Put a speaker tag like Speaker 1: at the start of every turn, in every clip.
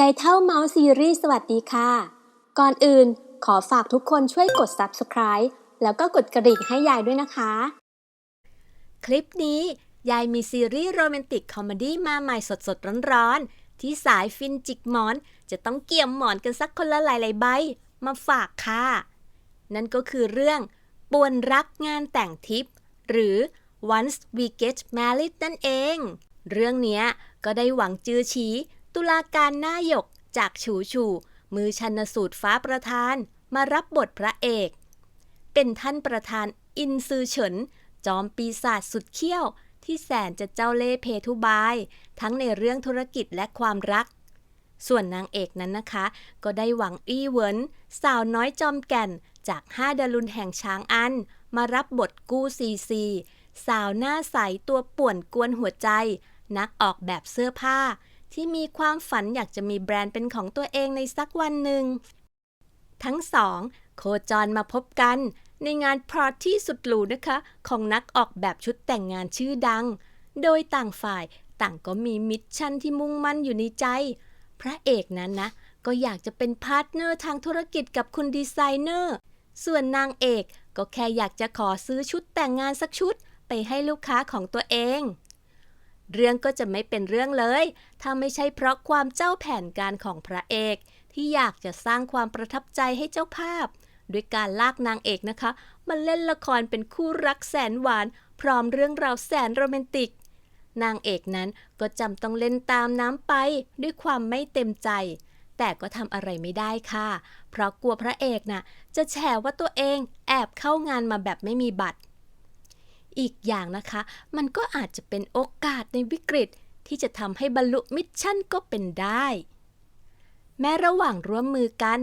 Speaker 1: ยายเท่าเมาส์ซีรีส์สวัสดีค่ะ ก่อนอื่นขอฝากทุกคนช่วยกด subscribe แล้วก็กดกระดิ่งให้ยายด้วยนะคะ
Speaker 2: คลิปนี้ยายมีซีรีส์โรแมนติกคอมเมดี้มาใหม่สดๆร้อนๆ ที่สายฟินจิกหมอน จะต้องเกี่ยมหมอนกันสักคนละหลายๆใบ มาฝากค่ะ นั่นก็คือเรื่องป่วนรักงานแต่งทิป หรือ Once We Get Married นั่นเอง เรื่องนี้ก็ได้หวังจื้อฉี ตุลาการหน้าหยกจากฉูฉูมือชันสูตรฟ้าประธานมารับบทพระเอก เป็นท่านประธานอินซือเฉิน จอมปีศาจสุดเขี้ยว ที่แสนจะเจ้าเล่ห์เพทุบาย ทั้งในเรื่องธุรกิจและความรัก ส่วนนางเอกนั้นนะคะ ก็ได้หวังอี้เหวินสาวน้อยจอมแก่นจากห้าดารุนแห่งช้างอัน มารับบทกู้ซีซี สาวหน้าใสตัวป่วนกวนหัวใจ นักออกแบบเสื้อผ้า ที่มีความฝันอยากจะมีแบรนด์เป็นของตัวเองในสักวันหนึ่ง ทั้งสอง โคจรมาพบกัน ในงานพาร์ตี้สุดหรูนะคะ ของนักออกแบบชุดแต่งงานชื่อดัง โดยต่างฝ่ายต่างก็มีมิชชั่นที่มุ่งมั่นอยู่ในใจ พระเอกนั้นนะก็อยากจะเป็นพาร์ทเนอร์ทางธุรกิจกับคุณดีไซเนอร์ ส่วนนางเอกก็แค่อยากจะขอซื้อชุดแต่งงานสักชุด ไปให้ลูกค้าของตัวเอง เรื่องก็จะไม่เป็นเรื่องเลย ถ้าไม่ใช่เพราะความเจ้าแผนการของพระเอก ที่อยากจะสร้างความประทับใจให้เจ้าภาพ ด้วยการลากนางเอกนะคะ มาเล่นละครเป็นคู่รักแสนหวาน พร้อมเรื่องราวแสนโรแมนติก นางเอกนั้นก็จำต้องเล่นตามน้ำไป ด้วยความไม่เต็มใจ แต่ก็ทำอะไรไม่ได้ค่ะ เพราะกลัวพระเอกน่ะจะแฉว่าตัวเองแอบเข้างานมาแบบไม่มีบัตร อีกอย่างนะคะ มันก็อาจจะเป็นโอกาสในวิกฤตที่จะทำให้บรรลุมิชชั่นก็เป็นได้ แม้ระหว่างร่วมมือกัน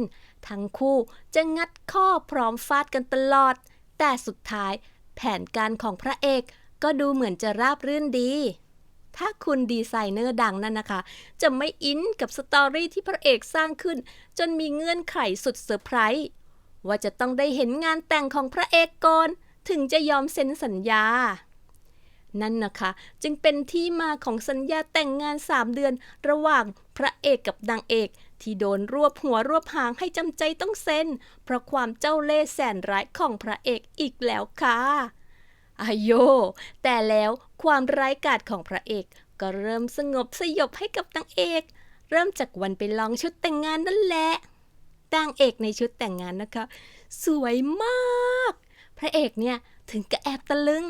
Speaker 2: ทั้งคู่จะงัดข้อพร้อมฟาดกันตลอด แต่สุดท้ายแผนการของพระเอกก็ดูเหมือนจะราบรื่นดี ถ้าคุณดีไซเนอร์ดังนั่นนะคะ จะไม่อินกับสตอรี่ที่พระเอกสร้างขึ้น จนมีเงื่อนไขสุดเซอร์ไพรส์ว่าจะต้องได้เห็นงานแต่งของพระเอกก่อน ถึงจะยอมเซ็นสัญญา นั่นนะคะ จึงเป็นที่มาของสัญญาแต่งงาน 3 เดือน ระหว่างพระเอกกับนางเอก ที่โดนรวบหัวรวบหางให้จำใจต้องเซ็น เพราะความเจ้าเล่ห์แสนร้ายของพระเอกอีกแล้วค่ะอายโย แต่แล้วความร้ายกาจของพระเอก ก็เริ่มสงบสยบให้กับนางเอก เริ่มจากวันไปลองชุดแต่งงานนั่นแหละนางเอกในชุดแต่งงานนะคะ สวยมาก พระเอกเนี่ยถึงกับแอบตะลึง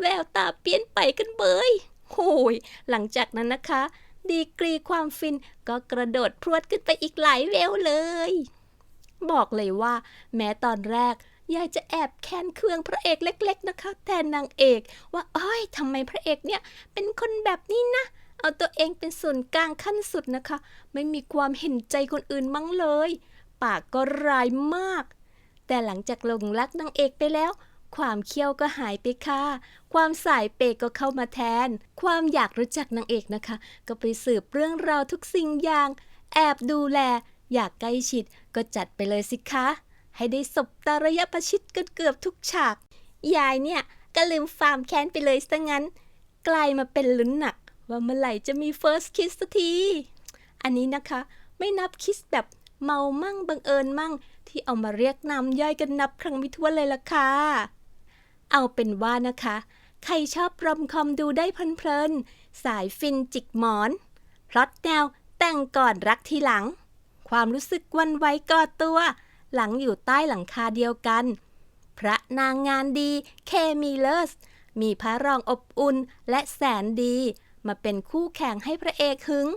Speaker 2: แววตาเปลี่ยนไปกันเบยโหยหลังจากนั้นนะคะ ดีกรีความฟินก็กระโดดพรวดขึ้นไปอีกหลายเวลเลย บอกเลยว่า แม้ตอนแรกยายจะแอบแค้นเคืองพระเอกเล็ก ๆ นะคะ แทนนางเอก ว่าเอ้ยทำไมพระเอกเนี่ย เป็นคนแบบนี้นะ เอาตัวเองเป็นส่วนกลางขั้นสุดนะคะ ไม่มีความเห็นใจคนอื่นมั้งเลย ปากก็ร้ายมาก แต่หลังจากหลงรักนางเอกไปแล้ว ความเคี้ยวก็หายไปค่ะ ความสายเปย์ก็เข้ามาแทน ความอยากรู้จักนางเอกนะคะ ก็ไปสืบเรื่องราวทุกสิ่งอย่าง แอบดูแล อยากใกล้ชิดก็จัดไปเลยสิคะ ให้ได้สบตาระยะประชิดกันเกือบทุกฉาก ยายเนี่ยก็ลืมฟาร์มแค้นไปเลยซะงั้น กลายมาเป็นลุ้นหนัก ว่าเมื่อไหร่จะมี first kiss สักที อันนี้นะคะ ไม่นับคิสแบบเมามั่งบังเอิญมั่ง ที่เอามาเรียกนำย่อยกันนับครั้งไม่ถ้วนเลยล่ะค่ะ เอาเป็นว่านะคะ ใครชอบรอมคอมดูได้เพลินๆ สายฟินจิกหมอน พล็อตแนวแต่งก่อนรักทีหลัง ความรู้สึกวันไวกอดตัว หลังอยู่ใต้หลังคาเดียวกัน พระนางงานดีเคมีเลสมีพระรองอบอุ่นและแสนดี มาเป็นคู่แข่งให้พระเอกหึง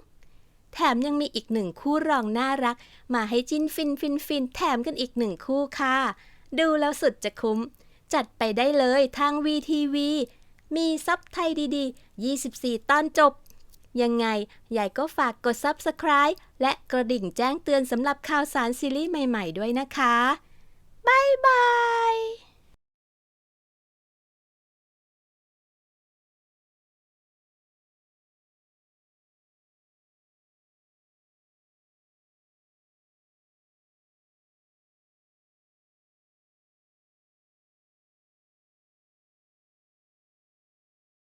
Speaker 2: แถมยังมีอีกหนึ่งคู่รองน่ารัก มาให้จิ้นฟินฟินฟินแถมกันอีกหนึ่งคู่ค่ะ ดูแล้วสุดจะคุ้ม จัดไปได้เลยทาง VTV มีซับไทยดีๆ 24 ตอนจบ ยังไงยายก็ฝากกด Subscribe และกระดิ่งแจ้งเตือนสำหรับข่าวสารซีรีส์ใหม่ๆด้วยนะคะ บ๊ายบาย